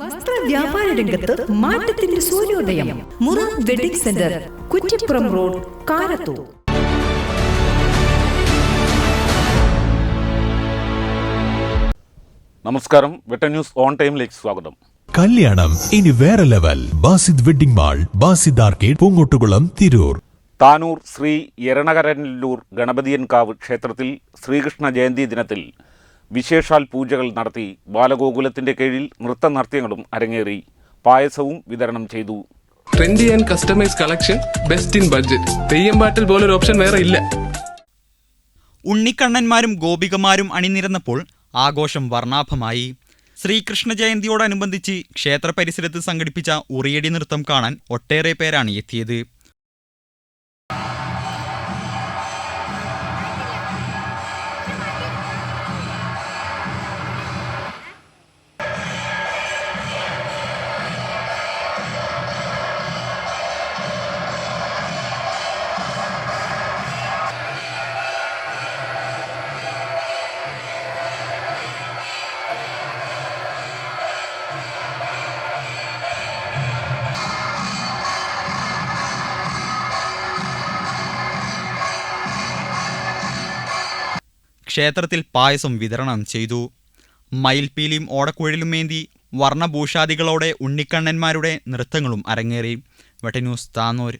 വസ്ത്ര വ്യാപാര രംഗത്ത് മാറ്റത്തിന്റെ സൂര്യോദയം. Mura wedding centre Kuttippuram road Karathur. നമസ്കാരം. വെട്ട ന്യൂസ് ഓൺ ടൈമിലേക്ക് സ്വാഗതം. കല്യാണം ഇനി വേറെ level. Basid wedding mall Basid arcade Poongottukulam Tirur. Tanur Shri Eranakaranallur Ganapathiyankavu ക്ഷേത്രത്തിൽ ശ്രീകൃഷ്ണ ജയന്തി ദിനത്തിൽ വിശേഷാൽ പൂജകൾ നടത്തി ബാലഗോകുലത്തിന്റെ കീഴിൽ നൃത്തനർത്യങ്ങളും അരങ്ങേറി പായസവും വിതരണം ചെയ്തു. Trendy and customise collection best in budget Theyyam പാട്ടിൽ പോലൊരു ഓപ്ഷൻ വേറെ ഇല്ല. ഉണ്ണിക്കണ്ണന്മാരും ഗോപികമാരും അണിനിരന്നപ്പോൾ ആഘോഷം വർണാഭമായി. ശ്രീകൃഷ്ണ ജയന്തിയോടനുബന്ധിച്ച് ക്ഷേത്ര പരിസരത്ത് സംഘടിപ്പിച്ച ഉറിയടി നൃത്തം കാണാൻ ഒട്ടേറെ പേരാണ് എത്തിയത്. ക്ഷേത്രത്തിൽ പായസം വിതരണം ചെയ്തു. മയിൽപീലിയും ഓടക്കുഴലുമേന്തി വർണഭൂഷാദികളോടെ ഉണ്ണിക്കണ്ണന്മാരുടെ നൃത്തങ്ങളും അരങ്ങേറി. വെട്ടന്യൂസ് താന്നൂർ